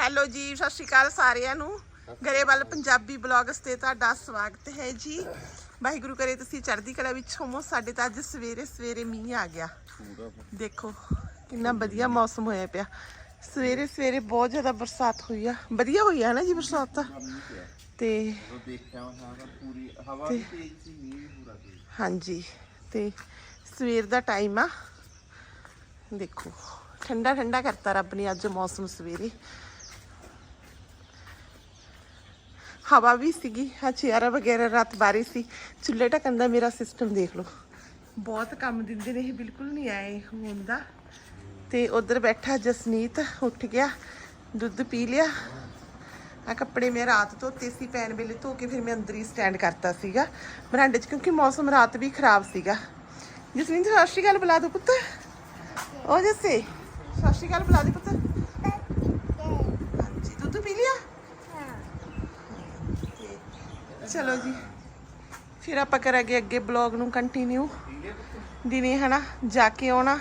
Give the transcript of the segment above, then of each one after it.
Hello ਜੀ, ਸਤਿ ਸ਼੍ਰੀ ਅਕਾਲ ਸਾਰਿਆਂ ਨੂੰ। ਗਰੇਵਾਲ ਪੰਜਾਬੀ ਬਲੌਗਸ ਤੇ ਤੁਹਾਡਾ ਸਵਾਗਤ ਹੈ ਜੀ। ਵਾਹਿਗੁਰੂ ਕਰੇ ਤੁਸੀਂ ਚੜ੍ਹਦੀ ਕਲਾ ਵਿੱਚ ਹੋਵੋ। ਸਾਡੇ ਤਾਂ ਅੱਜ ਸਵੇਰੇ ਸਵੇਰੇ ਮੀਂਹ ਆ ਗਿਆ। ਦੇਖੋ, ਕਿੰਨਾ ਵਧੀਆ ਮੌਸਮ ਹੋਇਆ ਪਿਆ। ਸਵੇਰੇ ਸਵੇਰੇ ਬਹੁਤ ਜ਼ਿਆਦਾ ਬਰਸਾਤ ਹੋਈ ਆ। ਵਧੀਆ ਹੋਈ ਆ ਨਾ ਜੀ ਬਰਸਾਤ ਤਾਂ। ਤੇ ਪੂਰੀ ਹਵਾ ਵੀ ਤੇਜ਼ ਸੀ ਮੀਂਹ ਪੂਰਾ ਤੇਜ਼ ਹਾਂਜੀ, ਤੇ ਸਵੇਰ ਦਾ ਟਾਈਮ ਆ। ਦੇਖੋ ਠੰਡਾ ਠੰਡਾ ਕਰਤਾ ਰੱਬ ਨੇ ਅੱਜ ਮੌਸਮ ਸਵੇਰੇ। ਹਵਾ ਵੀ ਸੀਗੀ ਆ ਚੇਅਰਾਂ ਵਗੈਰਾ, ਰਾਤ ਬਾਰਿਸ਼ ਸੀ। ਚੁੱਲ੍ਹੇ ਢੱਕਣ ਦਾ ਮੇਰਾ ਸਿਸਟਮ ਦੇਖ ਲਓ। ਬਹੁਤ ਕੰਮ ਦਿੰਦੇ ਨੇ ਇਹ, ਬਿਲਕੁਲ ਨਹੀਂ ਆਏ ਹੋਣ ਦਾ। ਤੇ ਉਧਰ ਬੈਠਾ ਜਸਨੀਤ, ਉੱਠ ਗਿਆ, ਦੁੱਧ ਪੀ ਲਿਆ। ਆ ਕੱਪੜੇ ਮੈਂ ਰਾਤ ਧੋਤੇ ਸੀ, ਪੈਣ ਵੇਲੇ ਧੋ ਕੇ ਫਿਰ ਮੈਂ ਅੰਦਰ ਹੀ ਸਟੈਂਡ ਕਰਤਾ ਸੀਗਾ। ਬਰਾਂਡੇ 'ਚ, ਕਿਉਂਕਿ ਮੌਸਮ ਰਾਤ ਵੀ ਖਰਾਬ ਸੀਗਾ। ਜਸਵਿੰਦ ਸਤਿ ਸ਼੍ਰੀ ਅਕਾਲ ਬੁਲਾ ਦੋ ਪੁੱਤ। ਉਹ ਜੱਸੇ, ਸਤਿ ਸ਼੍ਰੀ ਅਕਾਲ ਬੁਲਾ ਦੇ ਪੁੱਤ ਹਾਂਜੀ ਦੁੱਧ ਪੀ ਲਿਆ ਤੇ ਚਲੋ ਜੀ। ਫਿਰ ਆਪਾਂ ਕਰਾਂਗੇ ਅੱਗੇ ਬਲੌਗ ਨੂੰ ਕੰਟੀਨਿਊ ਦਿਨੇ ਹਨਾ ਜਾ ਕੇ ਆਉਣਾ।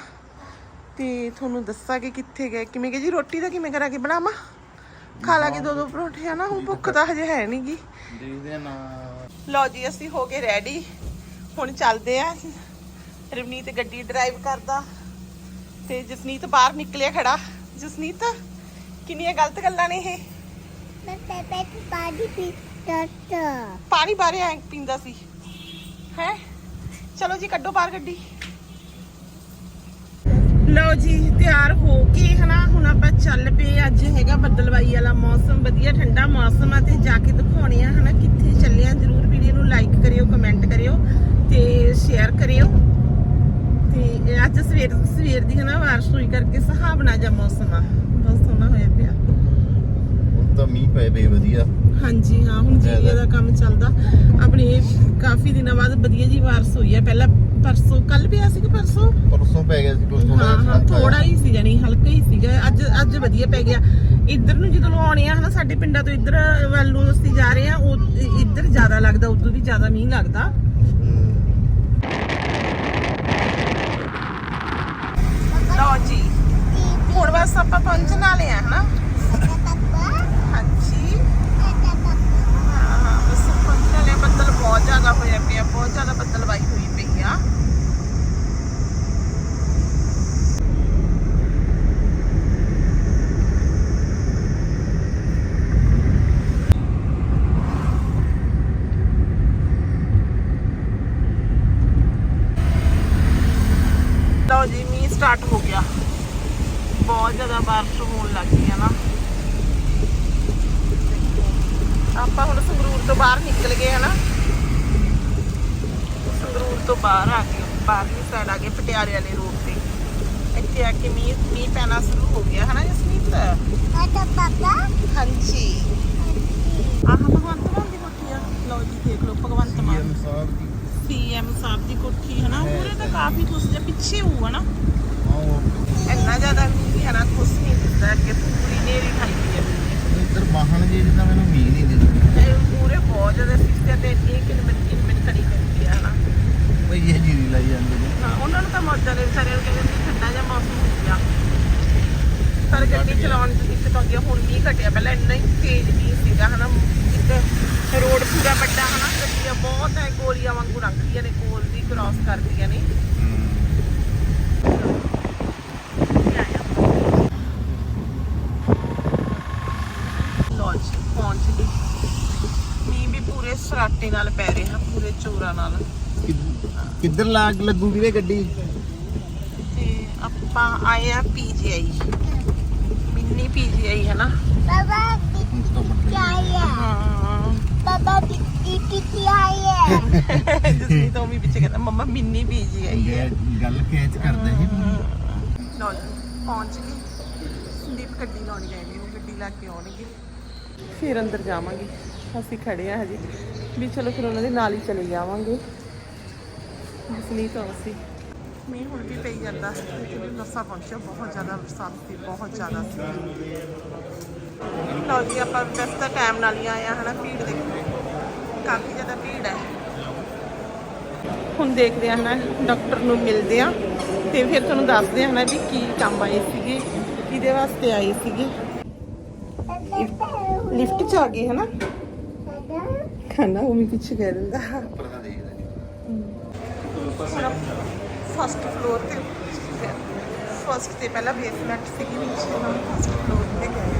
ਤੇ ਤੁਹਾਨੂੰ ਦੱਸਾਂਗੇ ਕਿੱਥੇ ਗਏ। ਕਿਵੇਂ ਗਏ ਜੀ? ਰੋਟੀ ਦਾ ਕਿਵੇਂ ਕਰਾਂਗੇ? ਬਣਾਵਾਂ? ਖਾ ਲਾਂਗੇ ਦੋ ਦੋ ਪਰੌਂਠੇ ਹਨਾ? ਹੁਣ ਭੁੱਖ ਤਾਂ ਹਜੇ ਹੈ ਨਹੀਂਗੀ ਦੇਖਦੇ ਨਾ। ਲਓ ਜੀ ਅਸੀਂ ਹੋ ਗਏ ਰੈਡੀ ਹੁਣ ਚੱਲਦੇ ਆ ਰਵਨੀਤ ਗੱਡੀ ਡਰਾਈਵ ਕਰਦਾ। ਤੇ ਜਸਨੀਤ ਬਾਹਰ ਨਿਕਲਿਆ ਖੜਾ। ਜਸਨੀਤ ਕਿੰਨੀਆਂ ਗਲਤ ਗੱਲਾਂ ਨੇ ਇਹ? ਮੈਂ ਪੈਪੇ ਦੀ ਪਾਣੀ ਪੀਤਾ ਪਾਣੀ ਬਾਰੇ ਐਂ ਪੀਂਦਾ ਸੀ। ਹੈ? ਚਲੋ ਜੀ, ਕੱਢੋ ਬਾਹਰ ਗੱਡੀ। ਲਓ ਜੀ, ਤਿਆਰ ਹੋ ਕੇ ਹਨਾ, ਹੁਣ ਆਪਾਂ ਚੱਲ ਪਏ ਅੱਜ ਹੈਗਾ ਬੱਦਲਵਾਈ ਵਾਲਾ ਮੌਸਮ, ਵਧੀਆ ਠੰਡਾ ਮੌਸਮ ਆ ਤੇ ਜਾ ਕੇ ਦਿਖਾਉਣੇ ਆ ਹਨਾ ਕਿੱਥੇ ਚੱਲੇ ਆ। ਜਰੂਰ ਵੀਡੀਓ ਨੂੰ ਲਾਈਕ ਕਰਿਓ ਕਮੈਂਟ ਕਰਿਓ ਤੇ ਸ਼ੇਅਰ ਕਰਿਓ। ਤੇ ਅੱਜ ਸਵੇਰ ਸਵੇਰ ਦੀ ਹਨਾ ਬਾਰਿਸ਼ ਹੋਈ ਕਰਕੇ ਸਹਾਵਨਾ ਜਿਹਾ ਮੌਸਮ ਆ। ਬਹੁਤ ਸੋਹਣਾ ਹੋਇਆ ਪਿਆ ਹੁਣ ਤਾਂ ਮੀਂਹ ਪਏ ਪਏ ਵਧੀਆ। ਹਾਂਜੀ ਹਾਂ ਹੁਣ ਜੀਰੀਆ ਦਾ ਕੰਮ ਚੱਲਦਾ। ਆਪਣੇ ਇਹ ਕਾਫੀ ਦਿਨਾਂ ਬਾਅਦ ਵਧੀਆ ਜੀ ਬਾਰਿਸ਼ ਹੋਈ ਹੈ ਪਹਿਲਾਂ ਪਰਸੋਂ ਕੱਲ ਪਿਆ ਸੀ ਕਿ ਪਰਸੋਂ? ਪਰਸੋਂ ਪੈ ਗਿਆ ਸੀ ਕੁਝ ਥੋੜਾ ਹਾਂ ਹਾਂ ਥੋੜਾ ਹੀ ਸੀ ਜਾਨੀ ਹਲਕਾ ਹੀ ਸੀਗਾ। ਅੱਜ ਅੱਜ ਵਧੀਆ ਪੈ ਗਿਆ। ਇੱਧਰ ਨੂੰ ਜਦੋਂ ਆਉਣੇ ਆ ਹਨਾ ਸਾਡੇ ਪਿੰਡਾਂ ਤੋਂ ਇੱਧਰ ਵੱਲ ਨੂੰ ਅਸੀਂ ਜਾ ਰਹੇ ਆ ਉਹ ਇੱਧਰ ਜ਼ਿਆਦਾ ਲੱਗਦਾ ਉਦੋਂ ਵੀ ਜ਼ਿਆਦਾ ਮੀਂਹ ਲੱਗਦਾ। ਲਓ ਜੀ ਹੁਣ ਬਸ ਆਪਾਂ ਪਹੁੰਚਣ ਵਾਲੇ ਆ ਹਨਾ ਹਾਂਜੀ ਹਾਂ ਬਸ ਪਹੁੰਚਣ ਵਾਲੇ ਆ। ਬੱਦਲ ਬਹੁਤ ਜ਼ਿਆਦਾ ਹੋਇਆ ਪਿਆ ਬਹੁਤ ਜ਼ਿਆਦਾ ਬੱਦਲਵਾਈ ਹੋਈ ਪਈ ਆ। ਲਓ ਜੀ, ਮੀਂਹ ਸਟਾਰਟ ਹੋ ਗਿਆ। ਬਹੁਤ ਜ਼ਿਆਦਾ ਬਾਰਿਸ਼ ਹੋਣ ਲੱਗ ਗਈ ਹੈ ਨਾ। ਆਪਾਂ ਹੁਣ ਸੰਗਰੂਰ ਤੋਂ ਬਾਹਰ ਨਿਕਲ ਗਏ ਹਨਾ ਤੋਂ ਬਾਹਰ ਆ ਗਏ ਬਾਹਰਲੀ ਸਾਈਡ ਆ ਗਏ ਪਟਿਆਲੇ ਵਾਲੇ ਰੋਡ ਤੇ। ਇੱਥੇ ਆ ਕੇ ਮੀਂਹ ਮੀਂਹ ਪੈਣਾ ਸ਼ੁਰੂ ਹੋ ਗਿਆ ਹਨਾ ਜਸਮੀਤ? ਆਟਾ ਪਾਪਾ? ਹਾਂਜੀ। ਆਹ ਭਗਵੰਤ ਮਾਨ ਦੀ ਕੋਠੀ ਆ। ਲਓ ਜੀ ਦੇਖ ਲਓ ਭਗਵੰਤ ਮਾਨ। ਸੀਐਮ ਸਾਹਿਬ ਦੀ ਸੀਐਮ ਸਾਹਿਬ ਦੀ ਕੋਠੀ ਹਨਾ? ਪੂਰੇ ਤਾਂ ਕਾਫੀ ਕੁਛ ਜਿਹਾ ਪਿੱਛੇ ਹੋਊ ਹਨਾ? ਇੰਨਾ ਜ਼ਿਆਦਾ ਮੀਂਹ ਹੈ ਨਾ ਕੁਛ ਨਹੀਂ ਦਿਸਦਾ ਕਿ ਪੂਰੀ ਨੇਰੀ ਖਾਈ ਹੈ ਇੱਧਰ ਵਾਹਣ ਜੇ ਜਿੱਦਾਂ ਮੈਨੂੰ ਮੀਂਹ ਨਹੀਂ ਦਿੰਦੇ ਇਹ ਪੂਰੇ ਬਹੁਤ ਜ਼ਿਆਦਾ ਸਿੱਧੇ ਤੇ ਇੰਨੀ ਕਿਲਮਿਟ ਕਿਲਮਿਟ ਕਰੀ ਪੈਂਦੀ ਹੈ ਹਨਾ? ਬਈ ਇਹ ਜੀਰੀ ਲਾਈ ਜਾਂਦੇ ਨੇ ਹਾਂ, ਉਹਨਾਂ ਨੂੰ ਤਾਂ ਮੌਜਾਂ ਨੇ ਵਿਚਾਰਿਆਂ ਨੂੰ ਕਹਿੰਦੇ ਸੀ ਠੰਡਾ ਜਿਹਾ ਮੌਸਮ ਹੋ ਗਿਆ। ਪਰ ਗੱਡੀ ਚਲਾਉਣ ਦੀ ਦਿੱਕਤ ਆਉਂਦੀ ਆ ਹੁਣ ਮੀਂਹ ਘਟਿਆ। ਪਹਿਲਾਂ ਇੰਨਾ ਹੀ ਤੇਜ਼ ਮੀਂਹ ਸੀਗਾ ਹਨਾ ਇੱਕ ਰੋਡ ਪੂਰਾ ਵੱਡਾ ਹਨਾ ਗੱਡੀਆਂ ਬਹੁਤ ਹੈ ਗੋਲੀਆਂ ਵਾਂਗੂ ਲੰਘਦੀਆਂ ਨੇ ਕੋਲ ਦੀ ਕ੍ਰਾਸ ਕਰਦੀਆਂ ਨੇ। ਲੌਜ ਪਹੁੰਚ ਗਏ। ਮੀਂਹ ਵੀ ਪੂਰੇ ਸਰਾਟੇ ਨਾਲ ਪੈ ਰਿਹਾ ਪੂਰੇ ਚੋਰਾਂ ਨਾਲ। ਕਿੱਧ- ਕਿੱਧਰ ਲਾਗ ਲੱਗੂ ਵੀਰੇ ਗੱਡੀ? ਤੇ ਆਪਾਂ ਆਏ ਆ ਪੀਜੀਆਈ ਮਿੰਨੀ ਪੀਜੀਆਈ ਹੈ ਨਾ? ਬਾਬਾ ਹੁਣ ਤਾਂ ਬੱਟੇ ਚਾਹੀਏ ਹਾਂ? ਬਾਬਾ ਦੀ ਕੀ ਚਾਹੀਏ ਜਿਸਨੀ ਤਾਂ ਉਹ ਵੀ ਪਿੱਛੇ ਕਹਿੰਦਾ ਮੰਮਾ ਮਿੰਨੀ ਪੀਜੀਆਈ ਹੈ। ਇਹ ਗੱਲ ਕੈਚ ਕਰਦੇ ਸੀ। ਲਓ ਜੀ ਪਹੁੰਚ ਗਏ। ਸੰਦੀਪ ਗੱਡੀ ਲਾਉਣ ਗਏ ਨੇ ਉਹ ਗੱਡੀ ਲਾ ਕੇ ਆਉਣਗੇ। ਫਿਰ ਅੰਦਰ ਜਾਵਾਂਗੇ। ਅਸੀਂ ਖੜੇ ਆ ਹਜੇ। ਵੀ ਚਲੋ ਫਿਰ ਉਹਨਾਂ ਦੇ ਨਾਲ ਹੀ ਚਲੇ ਜਾਵਾਂਗੇ। ਜਿਸਨੀ ਤਾਂ ਅਸੀਂ ਮੀਂਹ ਹੁਣ ਵੀ ਪਈ ਜਾਂਦਾ। ਇੱਥੇ ਵੀ ਨਸਾ ਪਹੁੰਚਿਆ ਬਹੁਤ ਜ਼ਿਆਦਾ ਬਰਸਾਤ ਸੀ ਬਹੁਤ ਜ਼ਿਆਦਾ ਸੀ। ਲਓ ਜੀ ਆਪਾਂ ਵੈਸੇ ਤਾਂ ਟਾਈਮ ਨਾਲ ਹੀ ਆਏ ਆ ਹਨਾ ਭੀੜ ਦੇਖੋ ਕਾਫੀ ਜ਼ਿਆਦਾ ਭੀੜ ਹੈ। ਹੁਣ ਦੇਖਦੇ ਆ ਹਨਾ ਡਾਕਟਰ ਨੂੰ ਮਿਲਦੇ ਆ ਤੇ ਫਿਰ ਤੁਹਾਨੂੰ ਦੱਸਦੇ ਆ ਹਨਾ ਵੀ ਕੀ ਕੰਮ ਆਏ ਸੀਗੇ ਕਿਹਦੇ ਵਾਸਤੇ ਆਏ ਸੀਗੇ। ਲਿਫਟ ਚ ਆ ਗਏ ਹਨਾ। ਖਾਣਾ ਉਹ ਵੀ ਪਿੱਛੇ ਕਹਿ ਦਿੰਦਾ। ਉੱਪਰ ਫਸਟ ਫਲੋਰ ਤੇ ਫਸਟ ਤੇ ਪਹਿਲਾਂ ਬੇਸਮੈਂਟ ਸੀਗੀ ਵਿੱਚ ਹੁਣ ਫਸਟ ਫਲੋਰ ਤੇ ਗਏ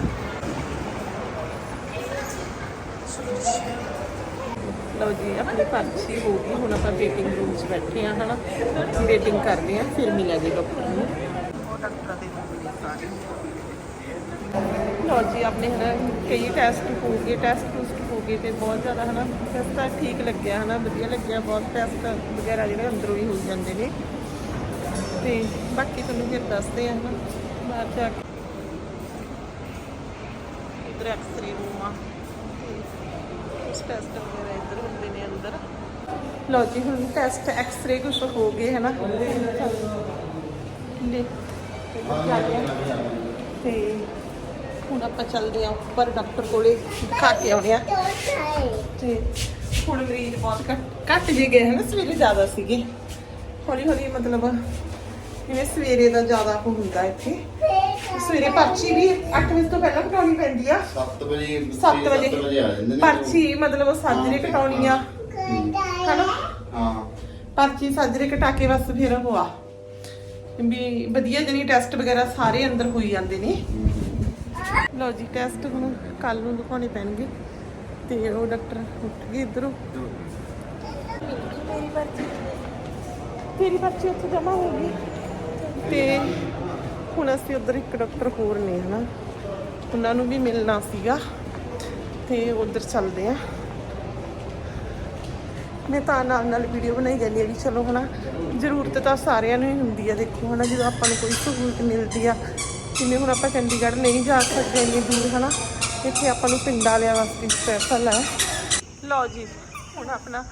ਲਓ ਜੀ, ਆਪਣੀ ਪਰਚੀ ਹੋ ਗਈ। ਹੁਣ ਆਪਾਂ ਵੇਟਿੰਗ ਰੂਮ 'ਚ ਬੈਠੇ ਆ ਹਨਾ? ਵੇਟਿੰਗ ਕਰਦੇ ਆ ਫਿਰ ਮਿਲਾਂਗੇ ਡਾਕਟਰ ਨੂੰ। ਉਹ ਡਾਕਟਰ ਦੇ ਸਾਰੇ ਲਓ ਜੀ, ਆਪਣੇ ਹਨਾ, ਕਈ ਟੈਸਟ ਹੋ ਗਏ ਟੈਸਟ ਗਏ ਤੇ ਬਹੁਤ ਜ਼ਿਆਦਾ ਹਨਾ ਟੈਸਟ ਤਾਂ ਠੀਕ ਲੱਗਿਆ ਹਨਾ ਵਧੀਆ ਲੱਗਿਆ ਬਹੁਤ ਟੈਸਟ ਵਗੈਰਾ ਜਿਹੜੇ ਅੰਦਰੋਂ ਹੀ ਹੋ ਜਾਂਦੇ ਨੇ। ਤੇ ਬਾਕੀ ਤੁਹਾਨੂੰ ਫਿਰ ਦੱਸਦੇ ਆ ਹਨਾ ਬਾਹਰ ਜਾ ਕੇ। ਇਧਰ ਐਕਸਰੇ ਰੂਮ ਆ। ਉਸ ਟੈਸਟ ਵਗੈਰਾ ਇੱਧਰ ਹੁੰਦੇ ਨੇ ਅੰਦਰ। ਲਓ ਜੀ ਹੁਣ ਟੈਸਟ ਐਕਸਰੇ ਕੁਝ ਹੋ ਗਏ ਹਨਾ। ਲੈ ਤੇ ਹੁਣ ਆਪਾਂ ਚੱਲਦੇ ਆ ਉੱਪਰ ਡਾਕਟਰ ਕੋਲੇ ਦਿਖਾ ਕੇ ਆਉਣੇ ਆ ਤੇ ਹੁਣ ਮਰੀਜ਼ ਬਹੁਤ ਘੱਟ ਘੱਟ ਜੇ ਗਏ ਹਨ ਸਵੇਰੇ ਜ਼ਿਆਦਾ ਸੀਗੇ। ਹੌਲੀ ਹੌਲੀ ਮਤਲਬ ਜਿਵੇਂ ਸਵੇਰੇ ਦਾ ਜ਼ਿਆਦਾ ਉਹ ਹੁੰਦਾ ਇੱਥੇ। ਸਵੇਰੇ ਪਰਚੀ ਵੀ 8 ਵਜੇ ਤੋਂ ਪਹਿਲਾਂ ਕਟਾਉਣੀ ਪੈਂਦੀ ਆ। 7 ਵਜੇ 7 ਵਜੇ ਆ ਜਾਂਦੇ ਨੇ ਪਰਚੀ ਮਤਲਬ ਸਾਜਰੇ ਕਟਾਉਣੀ ਆ। ਹਨਾ? ਹਾਂ। ਪਰਚੀ ਸਾਜਰੇ ਕਟਾ ਕੇ ਬਸ ਫਿਰ ਉਹ ਆ। ਵੀ ਵਧੀਆ ਜਣੀ ਟੈਸਟ ਵਗੈਰਾ ਸਾਰੇ ਅੰਦਰ ਹੋਈ ਜਾਂਦੇ ਨੇ। ਲਓ ਜੀ ਟੈਸਟ ਹੁਣ ਕੱਲ ਨੂੰ ਦਿਖਾਉਣੇ ਪੈਣਗੇ। ਤੇ ਉਹ ਡਾਕਟਰ ਉੱਠ ਗਏ ਇਧਰੋਂ। ਮੇਰੀ ਪਰਚੀ ਤੇਰੀ ਪਰਚੀ ਉੱਥੇ ਜਮਾ ਹੋ ਗਈ। ਤੇ ਹੁਣ ਅਸੀਂ ਉਧਰ ਇੱਕ ਡਾਕਟਰ ਹੋਰ ਨੇ, ਹਨਾ। ਉਹਨਾਂ ਨੂੰ ਵੀ ਮਿਲਣਾ ਸੀਗਾ। ਤੇ ਉਧਰ ਚੱਲਦੇ ਆ ਮੈਂ ਤਾਂ ਨਾਲ ਨਾਲ ਵੀਡੀਓ ਬਣਾਈ ਜਾਂਦੀ ਆ ਵੀ ਚਲੋ, ਹਨਾ, ਜ਼ਰੂਰਤ ਤਾਂ ਸਾਰਿਆਂ ਨੂੰ ਹੀ ਹੁੰਦੀ ਆ, ਦੇਖੋ, ਹਨਾ, ਜਦੋਂ ਆਪਾਂ ਨੂੰ ਕੋਈ ਸਹੂਲਤ ਮਿਲਦੀ ਆ। ਜਿਵੇਂ ਹੁਣ ਆਪਾਂ ਚੰਡੀਗੜ੍ਹ ਨਹੀਂ ਜਾ ਸਕਦੇ ਇੰਨੀ ਦੂਰ ਹਨਾ? ਇੱਥੇ ਆਪਾਂ ਨੂੰ ਪਿੰਡਾਂ ਵਾਲਿਆਂ ਵਾਸਤੇ ਸਪੈਸ਼ਲ ਹੈ। ਲਓ ਜੀ ਹੁਣ ਆਪਣਾ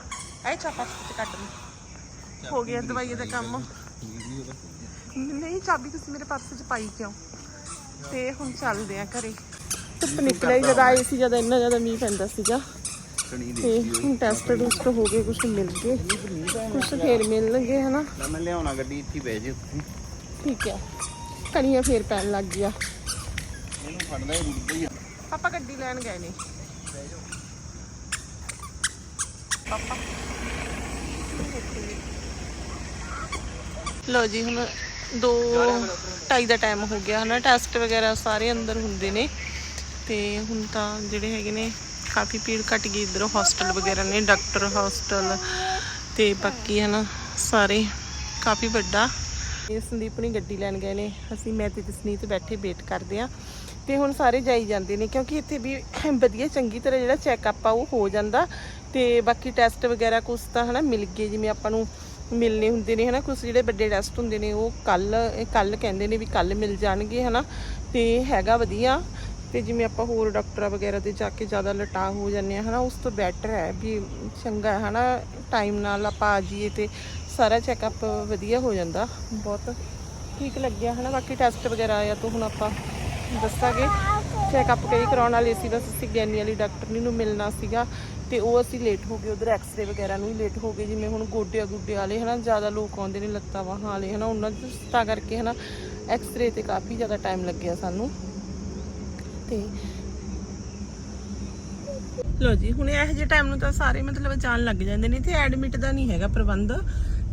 ਇਹ ਚਾਪਾ ਚ ਕੱਟ ਲਈ ਹੋ ਗਿਆ ਦਵਾਈ ਦਾ ਕੰਮ। ਨਹੀਂ ਚਾਬੀ ਤੁਸੀਂ ਮੇਰੇ ਪਰਸ 'ਚ ਪਾਈ ਕਿਉਂ? ਤੇ ਹੁਣ ਚੱਲਦੇ ਆ ਘਰੇ। ਧੁੱਪ ਨਿਕਲਿਆ ਜਦ ਆਏ ਸੀ ਜਦ ਇੰਨਾ ਜ਼ਿਆਦਾ ਮੀਂਹ ਪੈਂਦਾ ਸੀਗਾ। ਤੇ ਹੁਣ ਟੈਸਟ ਟੂਸਟ ਹੋ ਗਏ ਕੁਝ ਮਿਲ ਗਏ। ਕੁਝ ਫੇਰ ਮਿਲਣਗੇ ਹਨਾ? ਮੈਂ ਲਿਆਉਣਾ ਗੱਡੀ ਇੱਥੇ ਬਹਿ ਜੇ ਉੱਥੇ ਠੀਕ ਹੈ। ਕਣੀਆਂ ਫੇਰ ਪੈਣ ਲੱਗ ਗਿਆ ਇਹਨੂੰ ਫੜਦਾ ਹੀ ਰੁਕਦਾ ਹੀ ਆ ਪਾਪਾ ਗੱਡੀ ਲੈਣ ਗਏ ਨੇ। ਪਾਪਾ। ਲੋ ਜੀ ਹੁਣ 2 ਢਾਈ ਦਾ ਟਾਈਮ ਹੋ ਗਿਆ ਹਨਾ? ਟੈਸਟ ਵਗੈਰਾ ਸਾਰੇ ਅੰਦਰ ਹੁੰਦੇ ਨੇ। ਤੇ ਹੁਣ ਤਾਂ ਜਿਹੜੇ ਹੈਗੇ ਨੇ ਕਾਫੀ ਭੀੜ ਘਟ ਗਈ ਇਧਰ ਹੌਸਟਲ ਵਗੈਰਾ ਨੇ ਡਾਕਟਰ ਹੌਸਟਲ ਤੇ ਬਾਕੀ ਹਨਾ? ਸਾਰੇ ਕਾਫੀ ਵੱਡਾ ਇਹ ਸੰਦੀਪ ਨੇ ਗੱਡੀ ਲੈਣ ਗਏ ਨੇ। ਅਸੀਂ ਮੈਂ ਤੇ ਜਸਨੀਤ ਬੈਠੇ, ਵੇਟ ਕਰਦੇ ਆ ਤੇ ਹੁਣ ਸਾਰੇ ਜਾਈ ਜਾਂਦੇ ਨੇ ਕਿਉਂਕਿ ਇੱਥੇ ਵੀ ਵਧੀਆ, ਚੰਗੀ ਤਰ੍ਹਾਂ ਜਿਹੜਾ ਚੈੱਕਅਪ ਆ, ਉਹ ਹੋ ਜਾਂਦਾ। ਤੇ ਬਾਕੀ ਟੈਸਟ ਵਗੈਰਾ ਕੁਛ ਤਾਂ ਹਨਾ ਮਿਲ ਗਏ, ਜਿਵੇਂ ਆਪਾਂ ਨੂੰ ਮਿਲਨੇ ਹੁੰਦੇ ਨੇ ਹਨਾ। ਕੁਝ ਜਿਹੜੇ ਵੱਡੇ ਟੈਸਟ ਹੁੰਦੇ ਨੇ, ਉਹ ਕੱਲ ਕੱਲ ਕਹਿੰਦੇ ਨੇ ਵੀ ਕੱਲ ਮਿਲ ਜਾਣਗੇ ਹਨਾ। ਤੇ ਹੈਗਾ ਵਧੀਆ। ਤੇ ਜਿਵੇਂ ਆਪਾਂ ਹੋਰ ਡਾਕਟਰਾਂ ਵਗੈਰਾ ਤੇ ਜਾ ਕੇ ਜ਼ਿਆਦਾ ਲਟਾ ਹੋ ਜਾਂਦੇ ਆ ਹਨਾ, ਉਸ ਤੋਂ ਬੈਟਰ ਹੈ ਵੀ ਚੰਗਾ ਹੈ ਹਨਾ। ਟਾਈਮ ਨਾਲ ਆਪਾਂ ਆ ਜਾਈਏ ਤੇ ਸਾਰਾ ਚੈੱਕਅਪ ਵਧੀਆ ਹੋ ਜਾਂਦਾ। ਬਹੁਤ ਠੀਕ ਲੱਗਿਆ, ਹਨਾ? ਬਾਕੀ ਟੈਸਟ ਵਗੈਰਾ ਆਇਆ ਤਾਂ ਹੁਣ ਆਪਾਂ ਦੱਸਾਂਗੇ। ਚੈੱਕਅਪ ਕਈ ਕਰਾਉਣ ਵਾਲੇ ਸੀ, ਬਸ ਅਸੀਂ ਗੈਨੀ ਵਾਲੀ ਡਾਕਟਰਨੀ ਨੂੰ ਮਿਲਣਾ ਸੀਗਾ ਤੇ ਉਹ ਅਸੀਂ ਲੇਟ ਹੋ ਗਏ, ਉਧਰ ਐਕਸਰੇ ਵਗੈਰਾ ਨੂੰ ਵੀ ਲੇਟ ਹੋ ਗਏ, ਜਿਵੇਂ ਹੁਣ ਗੋਡਿਆਂ ਗੁੱਡੇ ਵਾਲੇ, ਹਨਾ? ਜ਼ਿਆਦਾ ਲੋਕ ਆਉਂਦੇ ਨੇ ਲੱਤਾਂ ਬਾਹਾਂ ਵਾਲੇ, ਹਨਾ? ਉਹਨਾਂ ਦੀ ਤਾਂ ਕਰਕੇ, ਹਨਾ? ਐਕਸਰੇ ਤੇ ਕਾਫੀ ਜ਼ਿਆਦਾ ਟਾਈਮ ਲੱਗਿਆ ਸਾਨੂੰ। ਤੇ ਲੋ ਜੀ, ਹੁਣ ਇਹ ਜਿਹੇ ਟਾਈਮ ਨੂੰ ਤਾਂ ਸਾਰੇ ਮਤਲਬ ਜਾਣ ਲੱਗ ਜਾਂਦੇ ਨੇ। ਤੇ ਐਡਮਿਟ ਦਾ ਨਹੀਂ ਹੈਗਾ ਪ੍ਰਬੰਧ।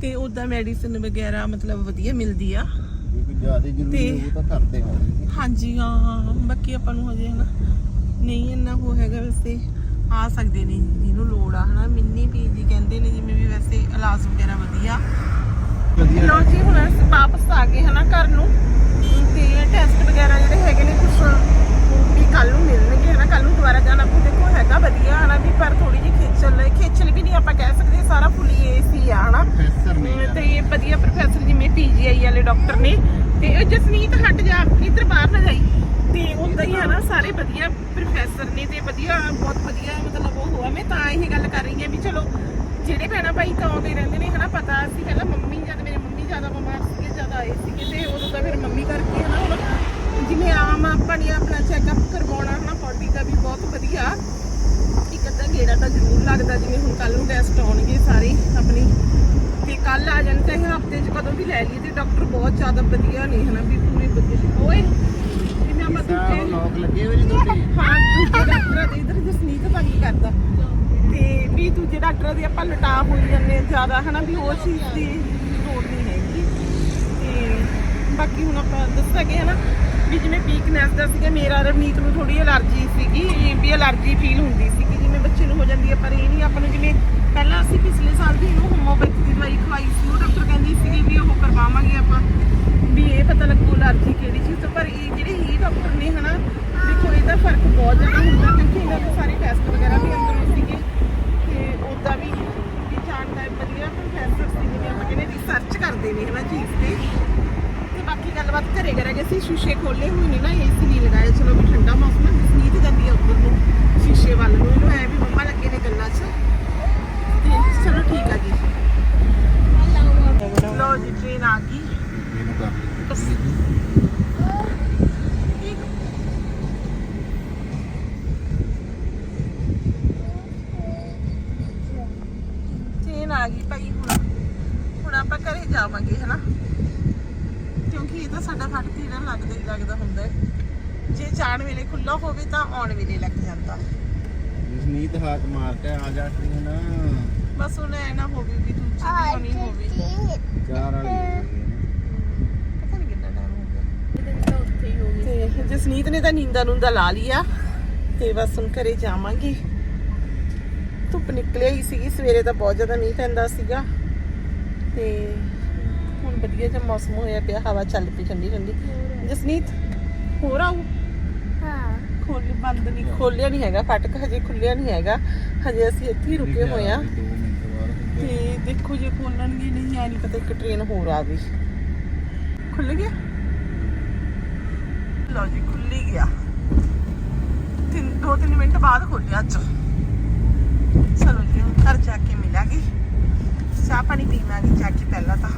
ਤੇ ਉਦਾਂ ਮੈਡੀਸਿਨ ਵਗੈਰਾ ਮਤਲਬ ਵਧੀਆ ਮਿਲਦੀ ਆ। ਕਿਉਂਕਿ ਜ਼ਿਆਦਾ ਜ਼ਰੂਰੀ ਤੇ- ਉਹ ਤਾਂ ਕਰਦੇ ਹੋਣਗੇ ਹਾਂਜੀ ਹਾਂ ਬਾਕੀ ਆਪਾਂ ਨੂੰ ਹਜੇ ਹਨਾ ਨਹੀਂ ਇੰਨਾ ਹੋ ਹੈਗਾ ਵੈਸੇ ਆ ਸਕਦੇ ਨੇ ਜਿਹਨੂੰ ਲੋੜ ਆ ਹਨਾ। ਮਿੰਨੀ ਪੀਜੀ ਕਹਿੰਦੇ ਨੇ ਜਿਵੇਂ ਵੀ ਵੈਸੇ ਇਲਾਜ ਵਗੈਰਾ ਵਧੀਆ। ਵਧੀਆ। ਲੋ ਜੀ ਹੁਣ ਅਸੀਂ ਵਾਪਸ ਆ ਗਏ ਹਨਾ ਘਰ ਨੂੰ। ਤੇ ਟੈਸਟ ਵਗੈਰਾ ਜਿਹੜੇ ਹੈਗੇ ਨੇ ਕੁਝ ਵੀ ਕੱਲ ਨੂੰ ਮਿਲਣਗੇ। ਦੁਬਾਰਾ ਜਾਣਾ ਪਊ ਦੇਖੋ ਹੈਗਾ ਵਧੀਆ ਹਨਾ ਵੀ ਪਰ ਥੋੜੀ ਜਿਹੀ ਖੇਚਲ ਖੇਚਲ ਵੀ ਨਹੀਂ ਆਪਾਂ ਕਹਿ ਸਕਦੇ ਸਾਰਾ ਫੁੱਲੀ ਏਸੀ ਆ ਹਨਾ। ਤੇ ਇਹ ਵਧੀਆ ਪ੍ਰੋਫੈਸਰ ਜਿਵੇਂ ਪੀਜੀਆਈ ਵਾਲੇ ਡਾਕਟਰ ਨੇ। ਤੇ ਜਸਨੀਤ ਹਟ ਜਾ ਇੱਧਰ ਬਾਹਰ ਨਾ ਜਾਈ। ਤੇ ਉਦਾਂ ਹੀ ਹਨਾ ਸਾਰੇ ਵਧੀਆ ਪ੍ਰੋਫੈਸਰ ਨੇ ਤੇ ਵਧੀਆ ਬਹੁਤ ਵਧੀਆ ਮਤਲਬ ਉਹ ਹੋਆ ਮੈਂ ਤਾਂ ਇਹ ਗੱਲ ਕਰ ਰਹੀ ਹਾਂ ਵੀ ਚਲੋ ਜਿਹੜੇ ਭੈਣਾਂ ਭਾਈ ਤਾਂ ਆਉਂਦੇ ਰਹਿੰਦੇ ਨੇ ਹਨਾ ਪਤਾ ਸੀ ਪਹਿਲਾਂ ਮੰਮੀ ਜਦ ਮੇਰੇ ਮੰਮੀ ਜ਼ਿਆਦਾ ਬਿਮਾਰ ਸੀਗੇ ਜ਼ਿਆਦਾ ਆਏ ਸੀਗੇ ਤੇ ਉਦੋਂ ਤਾਂ ਫਿਰ ਮੰਮੀ ਕਰਕੇ ਹਨਾ ਜਿਵੇਂ ਆਮ ਆਪਾਂ ਨੇ ਆਪਣਾ ਚੈੱਕਅਪ ਕਰਵਾਉਣਾ ਹਨਾ ਬੋਡੀ ਦਾ ਵੀ ਬਹੁਤ ਵਧੀਆ। ਇੱਕ ਅੱਧਾ ਗੇੜਾ ਤਾਂ ਜ਼ਰੂਰ ਲੱਗਦਾ ਜਿਵੇਂ ਹੁਣ ਕੱਲ ਨੂੰ ਟੈਸਟ ਆਉਣਗੇ ਸਾਰੇ ਆਪਣੀ। ਤੇ ਕੱਲ ਆ ਜਾਣ ਚਾਹੇ ਹਫ਼ਤੇ 'ਚ ਕਦੋਂ ਵੀ ਲੈ ਲਈਏ ਤੇ ਡਾਕਟਰ ਬਹੁਤ ਜ਼ਿਆਦਾ ਵਧੀਆ ਨੇ ਹਨਾ ਵੀ ਪੂਰੇ ਵਧੀਆ ਓਏ ਜਿਵੇਂ ਆਪਾਂ ਦੂਜੇ ਲੋਕ ਲੱਗੇ ਹੋਏ ਨੇ ਤੁਹਾਡੇ ਹਾਂ ਦੂਜੇ ਡਾਕਟਰਾਂ ਦੇ ਇਧਰ ਜਸਨੀਤ ਤੰਗ ਕਰਦਾ। ਤੇ ਵੀ ਦੂਜੇ ਡਾਕਟਰਾਂ ਦੇ ਆਪਾਂ ਲਟਾ ਹੋਈ ਜਾਂਦੇ ਜ਼ਿਆਦਾ ਹਨਾ ਵੀ ਉਹ ਚੀਜ਼ ਦੀ ਲੋੜ ਨਹੀਂ ਹੈਗੀ। ਤੇ ਬਾਕੀ ਹੁਣ ਆਪਾਂ ਦੱਸਾਂਗੇ ਹਨਾ ਵੀ ਜਿਵੇਂ ਵੀਕਨੈਸ ਦਾ ਸੀਗਾ, ਮੇਰਾ ਰਵਨੀਤ ਨੂੰ ਥੋੜੀ ਅਲਰਜੀ ਸੀਗੀ, ਵੀ ਅਲਰਜੀ ਫੀਲ ਹੁੰਦੀ ਸੀਗੀ, ਜਿਵੇਂ ਬੱਚੇ ਨੂੰ ਹੋ ਜਾਂਦੀ ਹੈ ਪਰ ਇਹ ਨਹੀਂ ਆਪਾਂ ਨੂੰ ਜਿਵੇਂ ਪਹਿਲਾਂ ਅਸੀਂ ਪਿਛਲੇ ਸਾਲ ਵੀ ਇਹਨੂੰ ਹੋਮੋਪੈਥੀ ਦੀ ਦਵਾਈ ਖਵਾਈ ਸੀ, ਉਹ ਡਾਕਟਰ ਕਹਿੰਦੀ ਸੀਗੀ ਵੀ ਉਹ ਕਰਵਾਵਾਂਗੇ ਆਪਾਂ, ਵੀ ਇਹ ਪਤਾ ਲੱਗੂ ਅਲਰਜੀ ਕਿਹੜੀ ਚੀਜ਼ ਤੋਂ, ਪਰ ਇਹ ਜਿਹੜੇ ਹੀ ਡਾਕਟਰ ਨੇ ਹਨਾ, ਦੇਖੋ ਇਹਦਾ ਫ਼ਰਕ ਬਹੁਤ ਜ਼ਿਆਦਾ ਹੁੰਦਾ, ਕਿਉਂਕਿ ਇਹਨਾਂ ਦੇ ਸਾਰੇ ਟੈਸਟ ਵਗੈਰਾ ਵੀ ਅੰਦਰੋਂ ਸੀਗੇ, ਤੇ ਉਹਦਾ ਵੀ ਵੀ ਜਾਣਦਾ ਵਧੀਆ ਪ੍ਰੋਫੈਸਰ ਸੀ ਜਿਵੇਂ ਆਪਾਂ ਕਹਿੰਦੇ ਰਿਸਰਚ ਕਰਦੇ ਨੇ ਹਨਾ ਚੀਜ਼ ਤੇ। ਬਾਕੀ ਗੱਲਬਾਤ ਘਰੇ ਕਰਾਂਗੇ ਅਸੀਂ ਸ਼ੀਸ਼ੇ ਖੋਲੇ ਹੋਏ ਨੇ ਨਾ ਏਸੀ ਨਹੀਂ ਲਗਾਏ ਚਲੋ ਵੀ ਠੰਡਾ ਮੌਸਮ ਹੈ ਨੀਤ ਜਾਂਦੀ ਹੈ ਉੱਪਰ ਨੂੰ ਸ਼ੀਸ਼ੇ ਵੱਲ ਨੂੰ ਇਹਨੂੰ ਐ ਵੀ ਮੰਮਾ ਲੱਗੇ ਨੇ ਗੱਲਾਂ 'ਚ ਤੇ ਚਲੋ ਠੀਕ ਆ ਜੀ ਲੋ ਜੀ ਟ੍ਰੇਨ ਆ ਗਈ ਇਹਨੂੰ ਕਰ ਬਸ। ਟ੍ਰੇਨ ਆ ਗਈ ਭਾਈ ਹੁਣ ਹੁਣ ਆਪਾਂ ਘਰੇ ਜਾਵਾਂਗੇ ਹਨਾ ਕਿਉਂਕਿ ਇਹ ਤਾਂ ਸਾਡਾ ਫਟ ਕੇ ਨਾ ਲੱਗਦਾ ਹੀ ਲੱਗਦਾ ਹੁੰਦਾ ਹੈ। ਜੇ ਜਾਣ ਵੇਲੇ ਖੁੱਲਾ ਹੋਵੇ ਤਾਂ ਆਉਣ ਵੇਲੇ ਲੱਗ ਜਾਂਦਾ। ਜਸਨੀਤ ਹਾਕ ਮਾਰ ਕੇ ਆ ਜਾ ਟ੍ਰੇਨ ਬਸ ਹੁਣ ਐ ਨਾ ਹੋਵੇ ਵੀ ਦੂਜੀ ਵੀ ਹੋਣੀ ਹੋਵੇ। ਚਾਰ ਵਾਲੀ ਹੋ ਗਈ ਪਤਾ ਨਹੀਂ ਕਿੰਨਾ ਟਾਈਮ ਹੋ ਗਿਆ। ਤੇ ਜਸਨੀਤ ਨੇ ਤਾਂ ਨੀਂਦਾ ਨੂੰਦਾ ਲਾ ਲਿਆ ਤੇ ਬਸ ਹੁਣ ਘਰੇ ਜਾਵਾਂਗੇ। ਧੁੱਪ ਨਿਕਲਿਆ ਹੀ ਸੀਗੀ। ਸਵੇਰੇ ਤਾਂ ਬਹੁਤ ਜ਼ਿਆਦਾ ਮੀਂਹ ਪੈਂਦਾ ਸੀਗਾ। ਤੇ ਵਧੀਆ ਜਿਹਾ ਮੌਸਮ ਹੋਇਆ ਪਿਆ ਹਵਾ ਚੱਲ ਪਈ ਠੰਡੀ ਠੰਡੀ। ਜਸਨੀਤ ਹੋਰ ਆਉ ਹਾਂ। ਖੋਲ ਬੰਦ ਨਹੀਂ ਖੋਲਿਆ ਨਹੀਂ ਹੈਗਾ ਫਾਟਕ ਹਜੇ ਖੁੱਲਿਆ ਨਹੀਂ ਹੈਗਾ। ਹਜੇ ਅਸੀਂ ਇੱਥੇ ਹੀ ਰੁਕੇ ਹੋਏ ਆ ਤੇ ਦੇਖੋ ਜੇ ਖੋਲਣਗੇ ਨਹੀਂ ਆ ਪਤਾ ਇੱਕ ਟ੍ਰੇਨ ਹੋਰ ਆ ਗਈ ਖੁੱਲ ਗਿਆ? ਲਓ ਜੀ ਖੁੱਲ ਗਿਆ। ਤਿੰਨ ਦੋ ਤਿੰਨ ਮਿੰਟ ਬਾਅਦ ਖੋਲਿਆ ਅੱਜ। ਚਲੋ ਜੀ ਘਰ ਜਾ ਕੇ ਮਿਲਾਂਗੇ। ਚਾਹ ਪਾਣੀ ਪੀਵਾਂਗੇ ਜਾ ਕੇ ਪਹਿਲਾਂ ਤਾਂ।